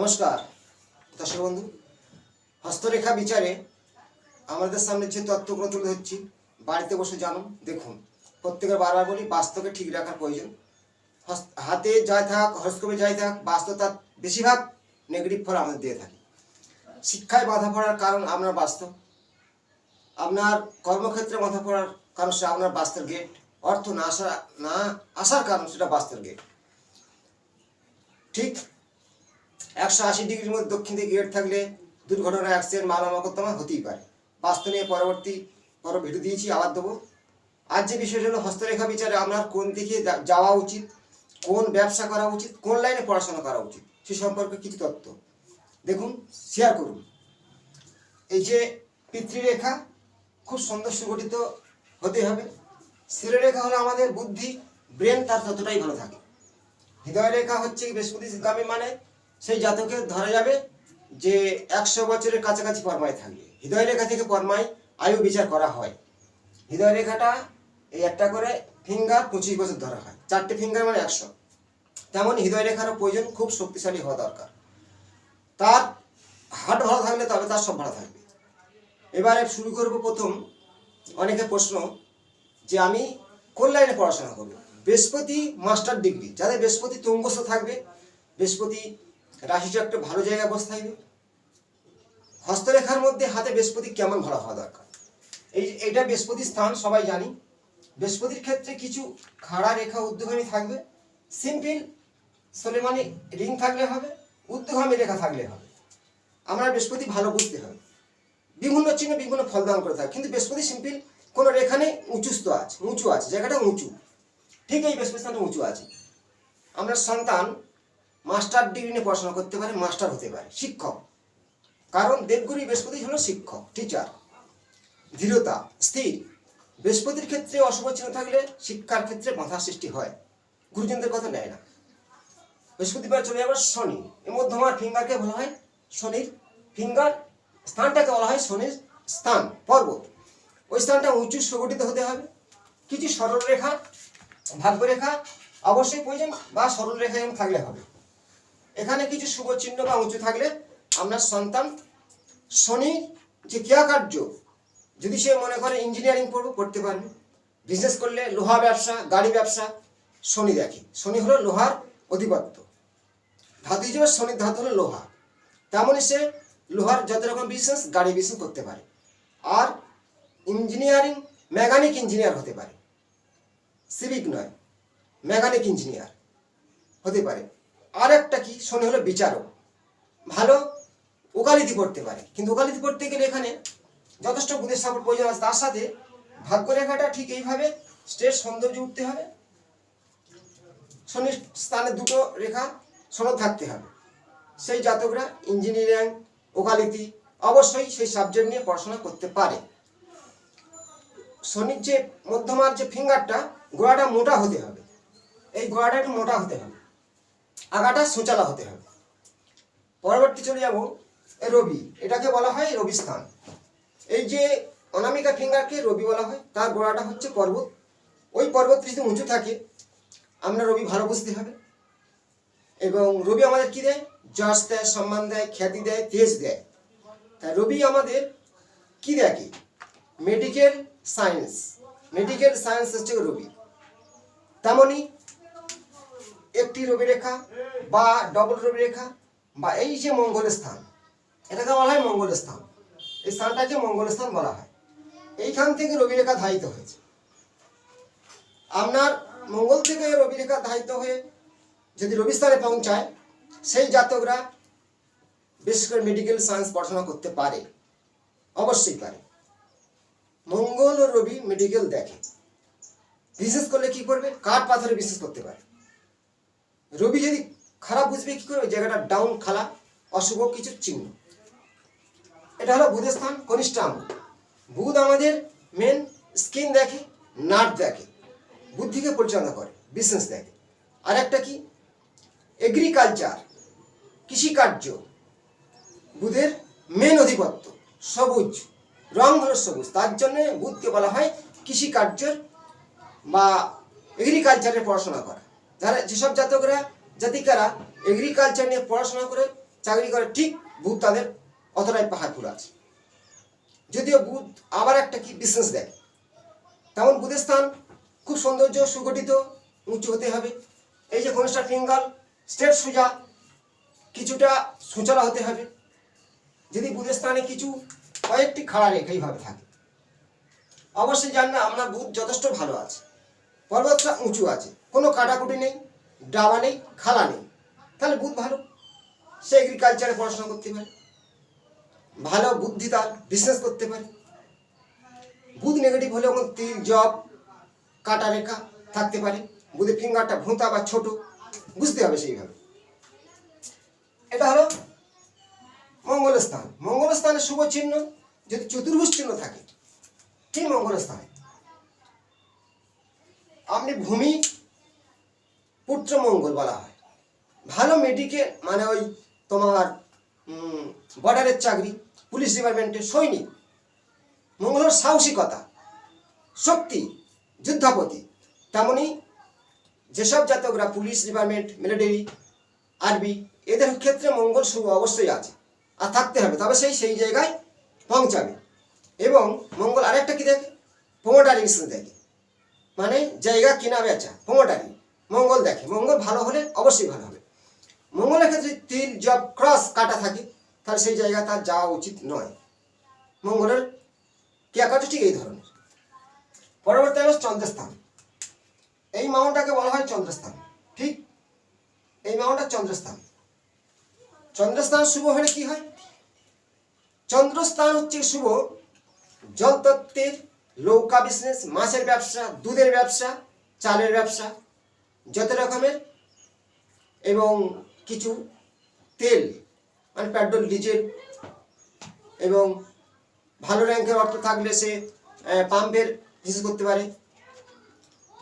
নমস্কার, দর্শক বন্ধু। হস্তরেখা বিচারে আমাদের সামনে যে তত্ত্বগুলো তুলে ধরছি, বাড়িতে বসে জানুন, দেখুন। প্রত্যেকের বারবার বলি, বাস্তবকে ঠিক রাখার প্রয়োজন। হাতে যাই থাক হস্তকোপে যাই থাক বাস্তব তার বেশিরভাগ নেগেটিভ ফল আমাদের দিয়ে থাকে। শিক্ষায় বাধা পড়ার কারণ আপনার বাস্তব। আপনার কর্মক্ষেত্রে বাধা পড়ার কারণ সেটা আপনার বাস্তব গেট অর্থ না আসা, না আসার কারণ সেটা বাস্তব গেট ঠিক একশো আশি ডিগ্রির মধ্যে দক্ষিণ দিকে গেট থাকলে দুর্ঘটনা অ্যাক্সিডেন্ট মালা মকদ্দমা হতেই পারে। বাস্তু নিয়ে পরবর্তী পর ভিডিও দিয়েছি, আবার দেবো। আজ যে বিষয়টা হলো হস্তরেখা বিচারে আপনার কোন দিকে যাওয়া উচিত, কোন ব্যবসা করা উচিত, কোন লাইনে পড়াশোনা করা উচিত, সে সম্পর্কে কিছু তথ্য। দেখুন শেয়ার করুন। এই যে পিতৃরেখা, খুব সুন্দর সুগঠিত হতে হবে। শিরোরেখা হলো আমাদের বুদ্ধি ব্রেন তার ততটাই ভালো থাকে। হৃদয় রেখা হচ্ছে বৃহস্পতিগামী মানে সেই জাতকে ধরা যাবে যে একশো বছরের কাছাকাছি পরমায় থাকবে। হৃদয় রেখা থেকে পরমায় আয়ু বিচার করা হয়। হৃদয় রেখাটা এই একটা করে ফিঙ্গার পঁচিশ বছর ধরা হয়। চারটে ফিঙ্গার মানে একশো। তেমন হৃদয় রেখারও প্রয়োজন খুব শক্তিশালী হওয়া দরকার। তার হার্ট ভালো থাকলে তবে তার সব ভালো থাকবে। এবারে শুরু করব প্রথম অনেকে প্রশ্ন যে আমি কোন লাইনে পড়াশোনা করব? বৃহস্পতি মাস্টার ডিগ্রি। যাদের বৃহস্পতি তুঙ্গস্থ থাকবে, বৃহস্পতি রাশিচক্রে ভালো জায়গায় বসে থাকবে হস্তরেখার মধ্যে হাতে বৃহস্পতি কেমন ভালো হওয়া দরকার? এই এটা বৃহস্পতির স্থান, সবাই জানি। বৃহস্পতির ক্ষেত্রে কিছু খাড়া রেখা উদ্যোগামী থাকবে। সিম্পল সোলেমানি রিং থাকলে হবে উদ্যোগামী রেখা থাকলে হবে। আমরা বৃহস্পতি ভালো বুঝতে হবে। বিভিন্ন চিহ্ন, বিভিন্ন ফল ফলদান করে থাকে। কিন্তু বৃহস্পতি সিম্পল কোনো রেখা নেই উঁচুস্ত আছে, উঁচু আছে, জায়গাটা উঁচু। ঠিক এই বৃহস্পতি স্থানটা উঁচু আছে। আমরা সন্তান মাস্টার ডিগ্রি নিয়ে পড়াশোনা করতে পারে, মাস্টার হতে পারে, শিক্ষক। কারণ দেবগুরু বৃহস্পতি হলো শিক্ষক টিচার দৃঢ়তা স্থির। বৃহস্পতির ক্ষেত্রে অশুভ চিহ্ন থাকলে শিক্ষার ক্ষেত্রে বাধা সৃষ্টি হয়। গুরুজনদের কথা নেয় না। বৃহস্পতিবার চলে যাবার শনি। এর মধ্যে আমার ফিঙ্গারকে বলা হয় শনির ফিঙ্গার, স্থানটাকে বলা হয় শনির স্থান, পর্বত। ওই স্থানটা উঁচু, সুগঠিত হতে হবে। কিছু সরল রেখা ভাগ্যরেখা অবশ্যই প্রয়োজন বা সরল রেখা এরকম থাকলে হবে। এখানে কিছু শুভ চিহ্ন বা উঁচু থাকলে আপনার সন্তান শনি যে ক্রিয়াকার্য, যদি সে মনে করে ইঞ্জিনিয়ারিং পড়ব, পড়তে পারবে। বিজনেস করলে লোহা ব্যবসা, গাড়ি ব্যবসা, শনি দেখে। শনি হলো লোহার অধিপত্য। ধাতু হিসেবে শনির ধাতু হলো লোহা। তেমনই সে লোহার যত রকম বিজনেস গাড়ি বিজনেস করতে পারে। আর ইঞ্জিনিয়ারিং মেকানিক ইঞ্জিনিয়ার হতে পারে। সিভিক নয় মেকানিক ইঞ্জিনিয়ার হতে পারে। আর একটা কি? শনি হলো বিচারক। ভালো, ওকালিতি করতে পারে। কিন্তু ওকালিতি করতে গেলে এখানে যথেষ্ট বুধের সাপোর্ট প্রয়োজন আছে। তার সাথে ভাগ্যরেখাটা ঠিক এইভাবে স্টেট সৌন্দর্য উঠতে হবে। শনির স্থানে দুটো রেখা সনদ থাকতে হবে। সেই জাতকরা ইঞ্জিনিয়ারিং ওকালিতি অবশ্যই সেই সাবজেক্ট নিয়ে পড়াশোনা করতে পারে। শনির যে মধ্যমার যে ফিঙ্গারটা গোড়াটা মোটা হতে হবে। এই গোড়াটা একটু মোটা হতে হবে। আগাটা সোচালা হতে হবে। পরবর্তী চলে যাব রবি। এটাকে বলা হয় রবি স্থান এই যে অনামিকা ফিঙ্গারকে রবি বলা হয়, তার গোড়াটা হচ্ছে পর্বত। ওই পর্বত যদি উঁচু থাকে, আমরা রবি ভালো বুঝতে হবে। এবং রবি আমাদের কি দেয়? যশ দেয়, সম্মান দেয়, খ্যাতি দেয়, তেজ দেয়। তাই রবি আমাদের কি দেখে মেডিকেল সায়েন্স মেডিকেল সায়েন্স হচ্ছে রবি। তেমনি একটি রবি রেখা বা ডবল রবি রেখা বা এই যে মঙ্গল স্থান, এটাকে বলা হয় মঙ্গল স্থান। এই স্থানটাকে মঙ্গল স্থান বলা হয়। এইখান থেকে রবি রেখা ধারিত হয়েছে। আপনার মঙ্গল থেকে রবি রেখা ধারিত হয়ে যদি রবি স্থানে পৌঁছায়, সেই জাতকরা বিশেষ করে মেডিকেল সায়েন্স পড়াশোনা করতে পারে। অবশ্যই পারে। মঙ্গল ও রবি মেডিকেল দেখে। বিশেষ করলে কি করবে? কাঠ পাথরে বিশেষ করতে পারে। রবি যদি খারাপ বুঝবে কি করবে জায়গাটা ডাউন খালা, অশুভ কিছু চিহ্ন। এটা হলো বুধের স্থান, কনিষ্ঠ আঙ্গুল বুধ আমাদের মেন স্কিন দেখে নাট দেখে, বুদ্ধিকে পরিচালনা করে বিজনেস দেখে। আর একটা কি? এগ্রিকালচার কৃষিকার্য, বুধের মেন অধিপত্য, সবুজ, রং হলো সবুজ। তার জন্য বুধকে বলা হয় কৃষিকার্যের বা এগ্রিকালচারে পড়াশোনা করা। যারা যেসব জাতকরা, জাতিকারা এগ্রিকালচার নিয়ে পড়াশোনা করে, চাকরি করে, ঠিক বুধ তাদের অতটাই পাহাড়পুর আছে। যদিও বুধ আবার একটা কি বিজনেস দেয় তেমন বুধের স্থান খুব সৌন্দর্য, সুগঠিত, উঁচু হতে হবে। এই যে ঘনিষ্ঠা ফিঙ্গাল স্টেট সোজা, কিছুটা সুচলা হতে হবে। যদি বুধের স্থানে কিছু কয়েকটি খাড়া রেখা এইভাবে থাকে। অবশ্যই জান না আপনার বুধ যথেষ্ট ভালো আছে। পর্বতটা উঁচু আছে। কোনো কাটাকুটি নেই, ডাবা নেই, খালা নেই। তাহলে বুধ ভালো। সে এগ্রিকালচারে পড়াশোনা করতে পারে। ভালো বুদ্ধি তার বিজনেস করতে পারে। বুধ নেগেটিভ হলে ওখানে তিল, জব, কাটা রেখা থাকতে পারে। বুধের ফিঙ্গারটা ভোঁতা বা ছোট, বুঝতে হবে সেইভাবে। এটা হলো মঙ্গলস্থান। মঙ্গলস্থানের শুভ চিহ্ন যদি চতুর্ভুজ চিহ্ন থাকে ঠিক মঙ্গল স্থানে আপনি ভূমি পুত্র মঙ্গল বলা হয়। ভালো মেডিকেল মানে ওই তোমার বর্ডারের চাকরি, পুলিশ ডিপার্টমেন্টের সৈনিক। মঙ্গল সাহসিকতা, শক্তি, যুদ্ধাপতি। তেমনি যেসব জাতকরা পুলিশ ডিপার্টমেন্ট, মিলিটারি আর্মি এদের ক্ষেত্রে মঙ্গল শুভ অবশ্যই আছে। আর থাকতে হবে, তবে সেই সেই জায়গায় পৌঁছাবে। এবং মঙ্গল আরেকটা কি দেখে? প্রোমোটারি দেখে। মানে জায়গা কেনা বেচা প্রোমোটারি মঙ্গল দেখে। মঙ্গল ভালো হলে অবশ্যই ভালো হবে। মঙ্গলের ক্ষেত্রে তিল, জব, ক্রস কাটা থাকে, তাহলে সেই জায়গা তার যাওয়া উচিত নয়। মঙ্গলের ক্রিয়াকার্য ঠিক এই ধরনের। পরবর্তী হলো চন্দ্রস্থান। এই মাউন্টটাকে বলা হয় চন্দ্রস্থান। ঠিক এই মাউন্টটা চন্দ্রস্থান। চন্দ্রস্থান শুভ হলে কি হয়? চন্দ্রস্থান হচ্ছে শুভ জলতত্ত্বের নৌকা বিজনেস মাছের ব্যবসা, দুধের ব্যবসা, চালের ব্যবসা, যত রকমের, এবং কিছু তেল মানে পেট্রোল ডিজেল এবং ভালো র্যাঙ্কের অর্থ থাকলে সে পাম্পের বিজনেস করতে পারে।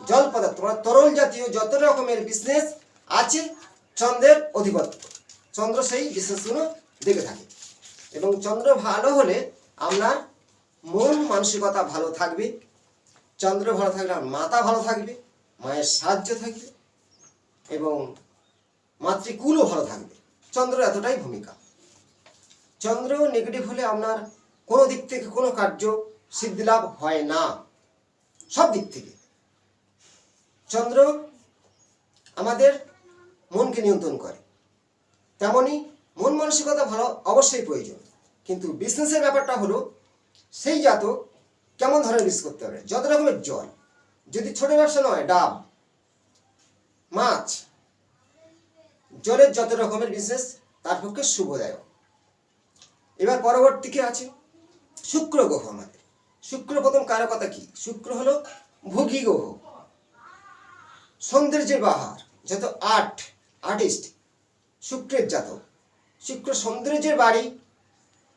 জল পদার্থ মানে তরল জাতীয় যত রকমের বিজনেস আছে, চন্দ্রের অধিপত্য। চন্দ্র সেই বিজনেসগুলো দেখে থাকে। এবং চন্দ্র ভালো হলে আপনার মন মানসিকতা ভালো থাকবে, চন্দ্র ভালো থাকলে আপনার মাথা ভালো থাকবে, মায়ের সাহায্য থাকবে এবং মাতৃকুলও ভালো থাকবে। চন্দ্র এতটাই ভূমিকা। চন্দ্র নেগেটিভ হলে আপনার কোনো দিক থেকে কোনো কার্য সিদ্ধি লাভ হয় না। সব দিক থেকে। চন্দ্র আমাদের মনকে নিয়ন্ত্রণ করে। তেমনি মন মানসিকতা ভালো অবশ্যই প্রয়োজন। কিন্তু বিজনেসের ব্যাপারটা হলো সেই জাতক কেমন ধরনের বিজনেস করতে হবে? যত রকমের জল। যদি ছোট ব্যবসা নয়, ডাব, মাছ, জলের যত রকমের বিশেষ, তার পক্ষে শুভদায়ক। এবার পরবর্তীকে আছে? শুক্র গ্রহ আমাদের। শুক্র প্রথম কারও কথা কি? শুক্র হলো ভোগী গ্রহ। সৌন্দর্যের বাহার, যত আর্ট, আর্টিস্ট, শুক্রের জাতক। শুক্র সৌন্দর্যের বাড়ি।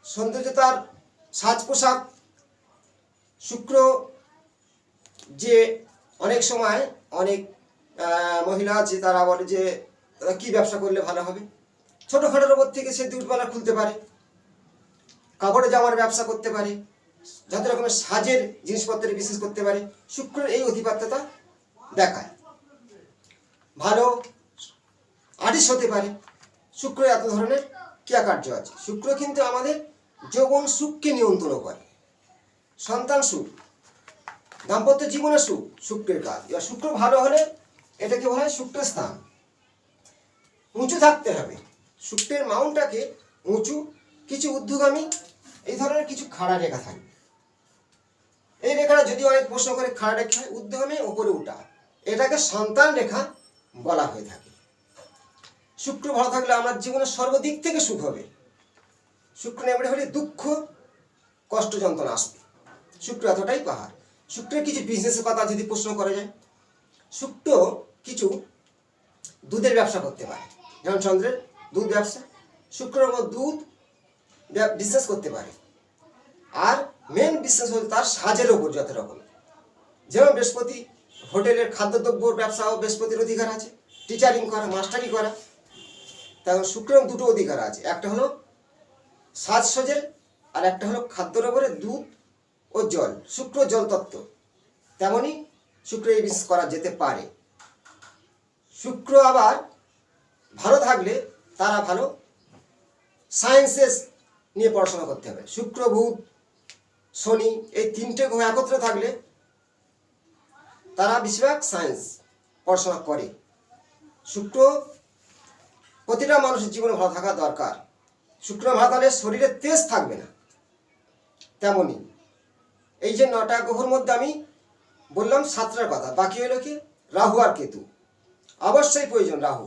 সৌন্দর্য তার সাজ পোশাক শুক্র যে অনেক সময় অনেক মহিলা আছে, তারা বলে যে কি ব্যবসা করলে ভালো হবে? ছোটোখাটোর ওপর থেকে সে দুধপালা খুলতে পারে, কাপড়ে জামার ব্যবসা করতে পারে, যত রকমের সাজের জিনিসপত্রের বিশেষ করতে পারে, শুক্রের এই অধিপাত্যতা দেখায়। ভালো আর্টিস্ট হতে পারে, শুক্র এত ধরনের ক্রিয়াকার্য আছে। শুক্র কিন্তু আমাদের যৌবন সুখকে নিয়ন্ত্রণ করে। সন্তান সুখ, দাম্পত্য জীবনের সুখ, শুক্রের কাজ। এবার শুক্র ভালো হলে এটাকে বলা? হয় শুক্র স্থান। উঁচু থাকতে হবে। শুক্রের মাউন্টটাকে উঁচু, কিছু ঊর্ধ্বগামী, এই ধরনের কিছু খাড়া রেখা থাকবে। এই রেখাটা যদি অনেক প্রশ্ন করে, খাড়া রেখা হয়, ঊর্ধ্বগামী, ওপরে উঠা এটাকে সন্তান রেখা বলা হয়ে থাকে। শুক্র ভালো থাকলে আমার জীবনের সর্বদিক থেকে সুখ হবে। শুক্র নেমে হলে দুঃখ, কষ্ট যন্ত্রণা আসবে। শুক্র এতটাই পাহাড়। শুক্রের কিছু বিজনেসের কথা যদি প্রশ্ন করা যায়, শুক্র কিছু দুধের ব্যবসা করতে পারে। যেমন চন্দ্রের দুধ ব্যবসা মধ্যে দুধ বিজনেস করতে পারে। আর মেন বিজনেস হল তার সাজের ওপর যত রকম। যেমন বৃহস্পতি হোটেলের খাদ্যদ্রব্যর ব্যবসাও বৃহস্পতির অধিকার আছে। টিচারিং করা মাস্টারি করা। তখন শুক্রের দুটো অধিকার আছে। একটা হলো সাজসজ্জের আর একটা হলো খাদ্যর ওপরে দুধ ও জল, শুক্র জল তত্ত্ব। তেমনি শুক্র বিশেষ করা যেতে পারে। শুক্র আবার ভালো থাকলে তারা ভালো সায়েন্সেস নিয়ে পড়াশোনা করতে হবে। শুক্র, বুধ, শনি এই তিনটে গ্রহ একত্রে থাকলে তারা বেশিরভাগ সায়েন্স পড়াশোনা করে। শুক্র প্রতিটা মানুষের জীবনে ভালো থাকা দরকার। শুক্র ভালো থাকলে শরীরে তেজ থাকবে না। তেমনই এই যে নটা গ্রহর মধ্যে আমি বললাম সাতটার কথা, বাকি হলো কি রাহু আর কেতু। অবশ্যই প্রয়োজন রাহু।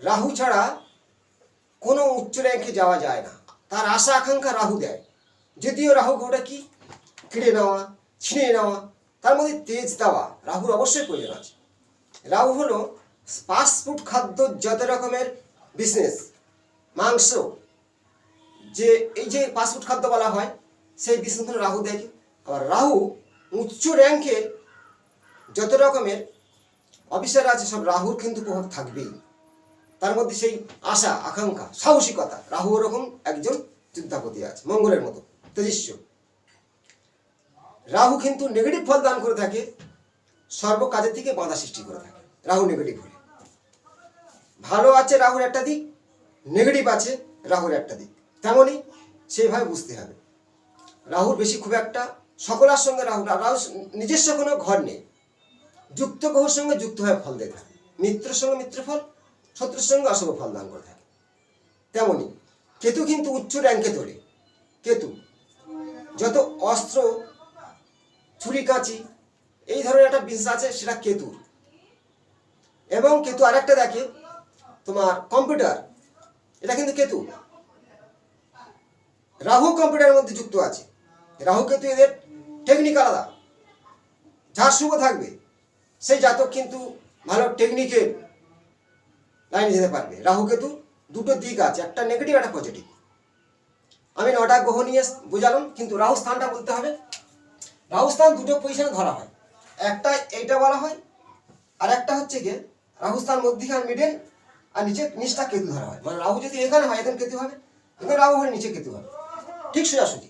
রাহু ছাড়া কোনো উচ্চ র্যাঙ্কে যাওয়া যায় না। তার আশা আকাঙ্ক্ষা রাহু দেয়। যদিও রাহু ঘোটা কি? কেড়ে নেওয়া, ছিনিয়ে নেওয়া, তার মধ্যে তেজ দেওয়া রাহুর অবশ্যই প্রয়োজন আছে। রাহু হলো ফাস্টফুড খাদ্য যত রকমের বিজনেস মাংস যে এই যে ফাস্টফুড খাদ্য বলা হয়, সেই বিজনেসগুলো রাহু দেখে আবার রাহু উচ্চ র্যাঙ্কের যত রকমের অফিসার আছে, সব রাহুর কিন্তু প্রভাব থাকবেই। তার মধ্যে সেই আশা, আকাঙ্ক্ষা, সাহসিকতা, রাহু ওরকম একজন যোদ্ধাপতি আছে, মঙ্গলের মতো, তেজস্ব। রাহু কিন্তু নেগেটিভ ফল দান করে থাকে, সর্ব কাজের থেকে বাধা সৃষ্টি করে থাকে, রাহু নেগেটিভ হলে। ভালো আছে রাহুর একটা দিক নেগেটিভ আছে রাহুর একটা দিক। তেমনই সেইভাবে বুঝতে হবে। রাহুর বেশি খুব একটা সকলের সঙ্গে রাহু রাহু নিজস্ব কোনো ঘর নেই। যুক্ত গ্রহের সঙ্গে যুক্ত হয়ে ফল দিয়ে থাকে। মিত্রের সঙ্গে মিত্র ফল, শত্রুর সঙ্গে অশুভ ফল দান করে থাকে। তেমনি কেতু কিন্তু উচ্চ র্যাঙ্কে তোলে কেতু, যত অস্ত্র, ছুরি কাঁচি, এই ধরনের একটা বিজনেস আছে, সেটা কেতুর। এবং কেতু আরেকটা দেখে, তোমার কম্পিউটার এটা কিন্তু কেতু। রাহু কম্পিউটারের মধ্যে যুক্ত আছে। রাহু কেতু এদের টেকনিক আলাদা। যার শুভ থাকবে সেই জাতক কিন্তু ভালো টেকনিকের লাইনে যেতে পারবে। রাহু কেতু দুটো দিক আছে, একটা নেগেটিভ একটা পজিটিভ আমি নটা গ্রহ নিয়ে বোঝালাম, কিন্তু রাহু স্থানটা বলতে হবে। রাহু স্থান দুটো পজিশনে ধরা হয়। একটা এইটা বলা হয়, আর একটা হচ্ছে গিয়ে রাহু স্থান মধ্যিখান মিডল আর নিচে নিচটা কেতু ধরা হয়। মানে রাহু যদি এখানে হয়, এখানে কেতু হবে। এখানে রাহু হলে নিচে কেতু হবে। ঠিক সোজাসুজি।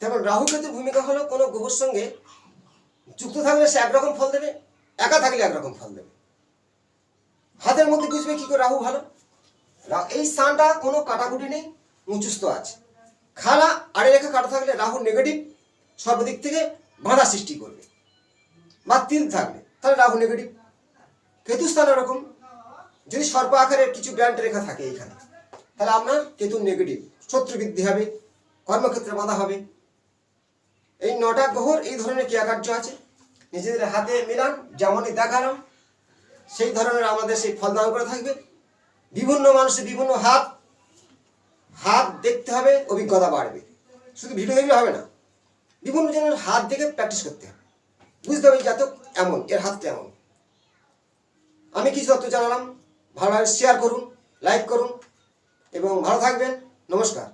তেমন রাহু কেতুর ভূমিকা হলো কোনো গ্রহর সঙ্গে যুক্ত থাকলে সে একরকম ফল দেবে, একা থাকলে একরকম ফল দেবে। হাতের মধ্যে বুঝবে কি করে? রাহু ভালো। এই স্থানটা কোনো কাটাকুটি নেই উঁচুস্ত আছে। খালা আড়ে রেখা কাটা থাকলে রাহু নেগেটিভ সর্বদিক থেকে বাধা সৃষ্টি করবে। বা তিল থাকলে, তাহলে রাহু নেগেটিভ কেতু স্থান এরকম। যদি সর্প আকারের কিছু ব্র্যান্ড রেখা থাকে এইখানে, তাহলে আপনার কেতু নেগেটিভ শত্রু বৃদ্ধি হবে। কর্মক্ষেত্রে বাধা হবে। এই নটা গ্রহর এই ধরনের ক্রিয়াকার্য আছে। নিজেদের হাতে মিলান, যেমনই দেখালাম সেই ধরনের আমাদের সেই ফল দান করে থাকবে। বিভিন্ন মানুষের বিভিন্ন হাত হাত দেখতে হবে, অভিজ্ঞতা বাড়বে। শুধু ভিডিও দেখলে হবে না, বিভিন্ন জনের হাত দেখে প্র্যাকটিস করতে হবে। বুঝতে হবে জাতক এমন, এর হাতটা এমন। আমি কিছু তথ্য জানালাম, ভালো শেয়ার করুন লাইক করুন, এবং ভালো থাকবেন। নমস্কার।